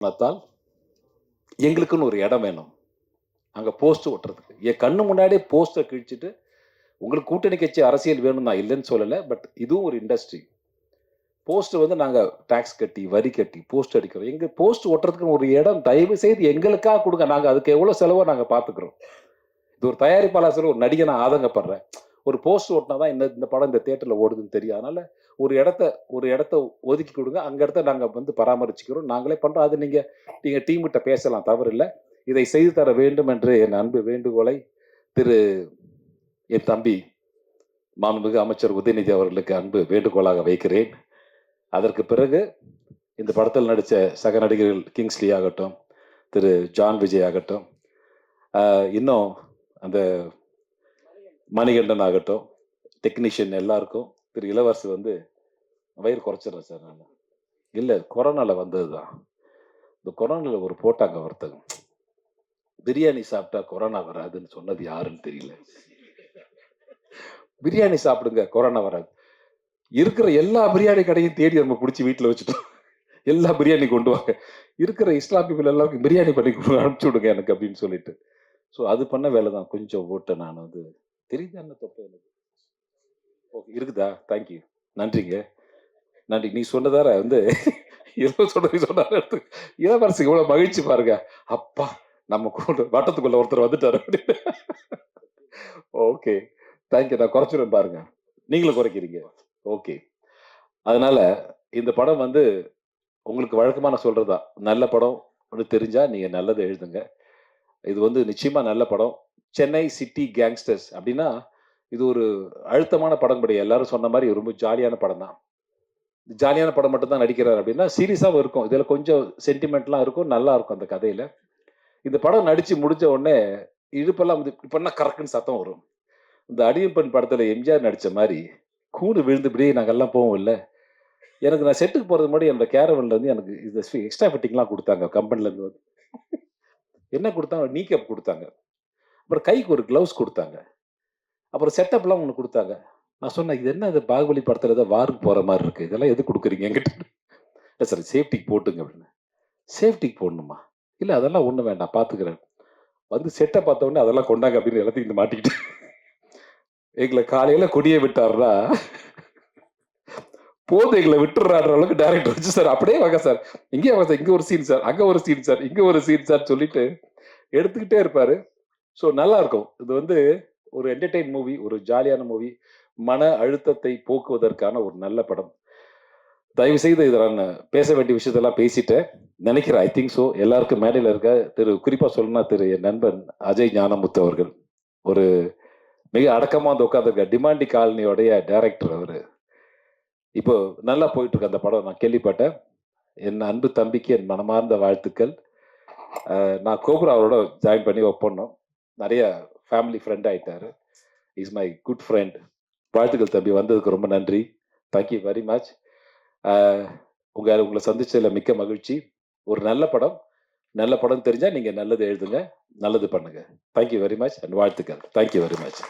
காரணத்தால் எங்களுக்குன்னு ஒரு இடம் வேணும். அங்கே போஸ்ட் ஒட்டுறதுக்கு. என் கண்ணு முன்னாடியே போஸ்டர் கிழிச்சிட்டு உங்களுக்கு கூட்டணி கட்சி அரசியல் வேணும் நான் இல்லைன்னு சொல்லலை பட் இதுவும் ஒரு இண்டஸ்ட்ரி போஸ்ட் வந்து நாங்கள் டேக்ஸ் கட்டி வரி கட்டி போஸ்ட் அடிக்கிறோம். எங்கள் போஸ்ட் ஒட்டுறதுக்கு ஒரு இடம் தயவு செய்து எங்களுக்காக கொடுங்க. நாங்கள் அதுக்கு எவ்வளோ செலவோ நாங்கள் பார்த்துக்குறோம் இது ஒரு தயாரிப்பாளர் சொல்ல ஒரு நடிகை நான் ஆதங்கப்படுறேன். ஒரு போஸ்ட் ஓட்டினா தான் இந்த இந்த படம் இந்த தேட்டரில் ஓடுதுன்னு தெரியும். அதனால் ஒரு இடத்த ஒரு இடத்த ஒதுக்கி கொடுங்க. அங்கே இடத்த நாங்கள் வந்து பராமரிச்சுக்கிறோம். நாங்களே பண்ணுறோம் அது நீங்கள் நீங்கள் டீம்கிட்ட பேசலாம். தவறு இல்லை இதை செய்து தர வேண்டும் என்று என் அன்பு வேண்டுகோளை திரு என் தம்பி மாண்புமிகு அமைச்சர் உதயநிதி அவர்களுக்கு அன்பு வேண்டுகோளாக வைக்கிறேன். அதற்கு பிறகு இந்த படத்தில் நடித்த சக நடிகர்கள் கிங்ஸ்லி ஆகட்டும் திரு ஜான் விஜய் ஆகட்டும் இன்னும் அந்த மணிகண்டன் ஆகட்டும் டெக்னீஷியன் எல்லாருக்கும் திரு இளவரசு வந்து வயிறு குறைச்சிடுறேன் சார் நான். இல்லை கொரோனாவில் வந்தது தான் இந்த கொரோனாவில் ஒரு போட்டாங்க ஒருத்தங்க. பிரியாணி சாப்பிட்டா கொரோனா வராதுன்னு சொன்னது யாருன்னு தெரியல. பிரியாணி சாப்பிடுங்க கொரோனா வராது. இருக்கிற எல்லா பிரியாணி கடையும் தேடி நம்ம பிடிச்சி வீட்டில் வச்சுட்டோம். எல்லா பிரியாணி கொண்டு வாங்க. இருக்கிற இஸ்லாமியர்கள் எல்லாருக்கும் பிரியாணி பண்ணி கொடு- அனுப்பிச்சி விடுங்க எனக்கு அப்படின்னு சொல்லிட்டு. ஸோ அது பண்ண வேலை தான் கொஞ்சம் ஓட்டை நான் வந்து. தெரியுது என்ன தப்பு எனக்கு. ஓகே இருக்குதா? தேங்க்யூ நன்றிங்க. நன்றி. நீ சொன்னதார வந்து ஏதோ சொன்னது சொன்னாரு எடுத்து மனசுக்கு இவ்வளோ மகிழ்ச்சி பாருங்க. அப்பா நம்ம கூட வட்டத்துக்குள்ள ஒருத்தர் வந்துட்டாரு அப்படின்னு. ஓகே தேங்க்யூ நான் குறைச்சிடும் பாருங்க. நீங்களும் குறைக்கிறீங்க. ஓகே அதனால இந்த படம் வந்து உங்களுக்கு வழக்கமாக நான் சொல்றதா நல்ல படம் ஒன்று தெரிஞ்சா நீங்க நல்லதை எழுதுங்க. இது வந்து நிச்சயமா நல்ல படம். சென்னை சிட்டி கேங்ஸ்டர்ஸ் அப்படின்னா இது ஒரு அழுத்தமான படம் கிடையாது எல்லாரும் சொன்ன மாதிரி ரொம்ப ஜாலியான படம் தான். ஜாலியான படம் மட்டும் தான் நடிக்கிறார் அப்படின்னா சீரியஸாகவும் இருக்கும். இதில் கொஞ்சம் சென்டிமெண்ட்லாம் இருக்கும். நல்லா இருக்கும் அந்த கதையில். இந்த படம் நடித்து முடிஞ்ச உடனே இழுப்பெல்லாம் வந்து இப்போன்னா கறக்குன்னு சத்தம் வரும். இந்த அடியப்பன் படத்தில் எம்ஜிஆர் நடித்த மாதிரி கூடு விழுந்துபடியே நாங்கள்லாம் போவோம் இல்லை. எனக்கு நான் செட்டுக்கு போகிறது முன்னாடி என்னோட கேரவன்லேருந்து எனக்கு இந்த எக்ஸ்ட்ரா ஃபிட்டிங்லாம் கொடுத்தாங்க. கம்பெனிலேருந்து வந்து. என்ன கொடுத்தாங்க? நீ கேப் கொடுத்தாங்க. அப்புறம் கைக்கு ஒரு க்ளவுஸ் கொடுத்தாங்க. அப்புறம் செட்டப்லாம் ஒன்று கொடுத்தாங்க. நான் சொன்னேன் இது என்ன இது பாகுபலி படத்தில் ஏதோ வாருக்கு போகிற மாதிரி இருக்குது இதெல்லாம் எது கொடுக்குறீங்க என்கிட்ட? இல்லை சார் சேஃப்டிக்கு போட்டுங்க அப்படின்னு. சேஃப்டிக்கு போடணுமா? இல்லை அதெல்லாம் ஒன்றும் வேண்டாம் பார்த்துக்கிறேன் வந்து செட்டை பார்த்த உடனே அதெல்லாம் கொண்டாங்க அப்படின்னு எல்லாத்தையும் இந்த மாட்டிக்கிட்டு. எங்களை காலையில் கொடியை விட்டார்னா போது எங்களை விட்டுறாடுற அளவுக்கு டேரக்டர் வச்சு சார் அப்படியே வாங்க சார் இங்கே வாங்க சார் இங்கே ஒரு சீன் சார் அங்கே ஒரு சீன் சார் இங்கே ஒரு சீன் சார் சொல்லிட்டு எடுத்துக்கிட்டே இருப்பாரு. ஸோ நல்லா இருக்கும் இது வந்து ஒரு என்டர்டெயின் மூவி ஒரு ஜாலியான மூவி மன அழுத்தத்தை போக்குவதற்கான ஒரு நல்ல படம். தயவு செய்து இதை நான் பேச வேண்டிய விஷயத்தெல்லாம் பேசிட்டேன். நினைக்கிறேன். ஐ திங்க் ஸோ எல்லாருக்கும் மேடையில் இருக்க திரு குறிப்பாக சொல்லணும்னா திரு என் நண்பன் அஜய் ஞானமுத்து அவர்கள். ஒரு மிக அடக்கமாக வந்து உட்காந்துருக்க டிமாண்டி காலனியோடைய டைரக்டர் அவர். இப்போ நல்லா போயிட்டு இருக்கு அந்த படம். நான் கேள்விப்பட்டேன். என் அன்பு தம்பிக்கு என் மனமார்ந்த வாழ்த்துக்கள். நான் கோபுரா அவரோட ஜாயின் பண்ணி ஒப்பண்ணோம் நிறைய ஃபேமிலி ஃப்ரெண்ட் ஆயிட்டாரு. இஸ் மை குட் ஃப்ரெண்ட் வாழ்த்துக்கள் தம்பி வந்ததுக்கு ரொம்ப நன்றி. தேங்க்யூ வெரி மச் உங்க உங்களை சந்திச்சதுல மிக்க மகிழ்ச்சி. ஒரு நல்ல படம். நல்ல படம் தெரிஞ்சா நீங்க நல்லது எழுதுங்க. நல்லது பண்ணுங்க. Thank you very much and வாழ்த்துக்கள். Thank you very much